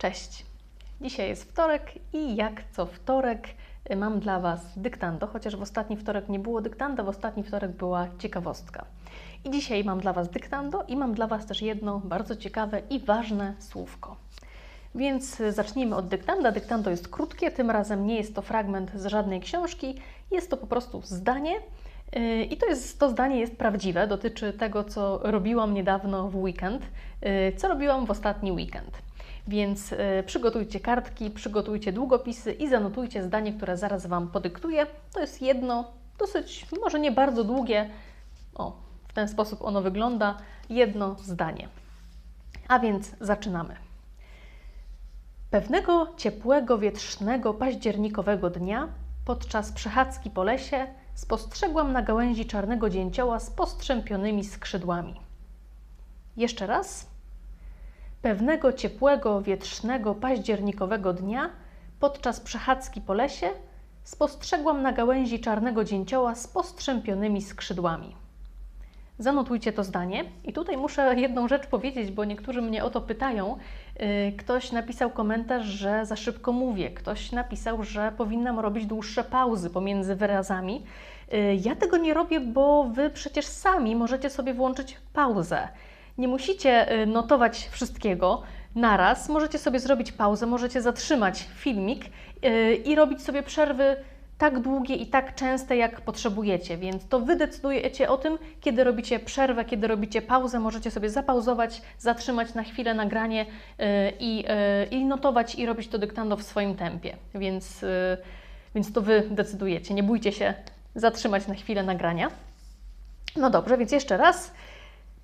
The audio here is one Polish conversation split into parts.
Cześć! Dzisiaj jest wtorek i jak co wtorek y, mam dla Was dyktando, chociaż w ostatni wtorek nie było dyktanda, w ostatni wtorek była ciekawostka. I dzisiaj mam dla Was dyktando i mam dla Was też jedno bardzo ciekawe i ważne słówko. Więc y, zacznijmy od dyktanda. Dyktando jest krótkie, tym razem nie jest to fragment z żadnej książki, jest to po prostu zdanie. Y, I to, jest, to zdanie jest prawdziwe, dotyczy tego, co robiłam niedawno w weekend, co robiłam w ostatni weekend. Więc y, przygotujcie kartki, przygotujcie długopisy i zanotujcie zdanie, które zaraz Wam podyktuję. To jest jedno, dosyć, może nie bardzo długie, o, w ten sposób ono wygląda, jedno zdanie. A więc zaczynamy. Pewnego ciepłego, wietrznego, październikowego dnia, podczas przechadzki po lesie, spostrzegłam na gałęzi czarnego dzięcioła z postrzępionymi skrzydłami. Jeszcze raz. Pewnego ciepłego, wietrznego, październikowego dnia, podczas przechadzki po lesie, spostrzegłam na gałęzi czarnego dzięcioła z postrzępionymi skrzydłami. Zanotujcie to zdanie. I tutaj muszę jedną rzecz powiedzieć, bo niektórzy mnie o to pytają. Yy, Ktoś napisał komentarz, że za szybko mówię. Ktoś napisał, że powinnam robić dłuższe pauzy pomiędzy wyrazami. Yy, Ja tego nie robię, bo Wy przecież sami możecie sobie włączyć pauzę. Nie musicie yy, notować wszystkiego naraz. Możecie sobie zrobić pauzę, możecie zatrzymać filmik yy, i robić sobie przerwy tak długie i tak częste, jak potrzebujecie, więc to Wy decydujecie o tym, kiedy robicie przerwę, kiedy robicie pauzę. Możecie sobie zapauzować, zatrzymać na chwilę nagranie yy, i, i notować i robić to dyktando w swoim tempie, więc, więc to Wy decydujecie. Nie bójcie się zatrzymać na chwilę nagrania. No dobrze, więc jeszcze raz.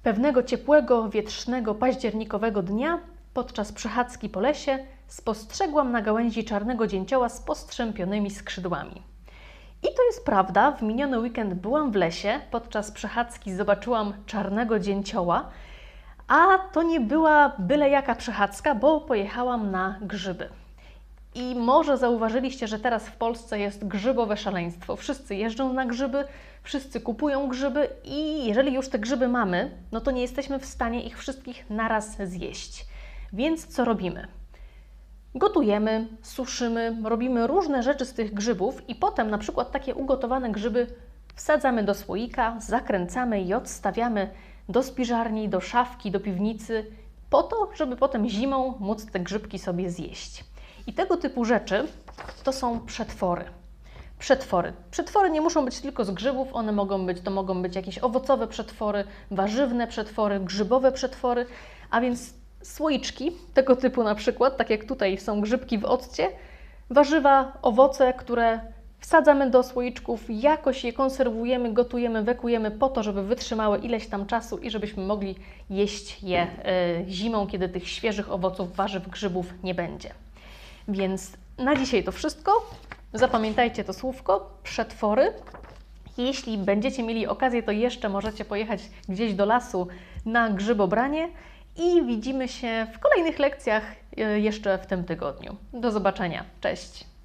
Pewnego ciepłego, wietrznego, październikowego dnia podczas przechadzki po lesie spostrzegłam na gałęzi czarnego dzięcioła z postrzępionymi skrzydłami. I to jest prawda, w miniony weekend byłam w lesie, podczas przechadzki zobaczyłam czarnego dzięcioła, a to nie była byle jaka przechadzka, bo pojechałam na grzyby. I może zauważyliście, że teraz w Polsce jest grzybowe szaleństwo. Wszyscy jeżdżą na grzyby, wszyscy kupują grzyby i jeżeli już te grzyby mamy, no to nie jesteśmy w stanie ich wszystkich naraz zjeść. Więc co robimy? Gotujemy, suszymy, robimy różne rzeczy z tych grzybów i potem na przykład takie ugotowane grzyby wsadzamy do słoika, zakręcamy i odstawiamy do spiżarni, do szafki, do piwnicy, po to, żeby potem zimą móc te grzybki sobie zjeść. I tego typu rzeczy to są przetwory. Przetwory. Przetwory nie muszą być tylko z grzybów, one mogą być, to mogą być jakieś owocowe przetwory, warzywne przetwory, grzybowe przetwory, a więc słoiczki tego typu na przykład, tak jak tutaj są grzybki w occie, warzywa, owoce, które wsadzamy do słoiczków, jakoś je konserwujemy, gotujemy, wekujemy po to, żeby wytrzymały ileś tam czasu i żebyśmy mogli jeść je y, zimą, kiedy tych świeżych owoców, warzyw, grzybów nie będzie. Więc na dzisiaj to wszystko. Zapamiętajcie to słówko przetwory. Jeśli będziecie mieli okazję, to jeszcze możecie pojechać gdzieś do lasu na grzybobranie i widzimy się w kolejnych lekcjach y, jeszcze w tym tygodniu. Do zobaczenia. Cześć!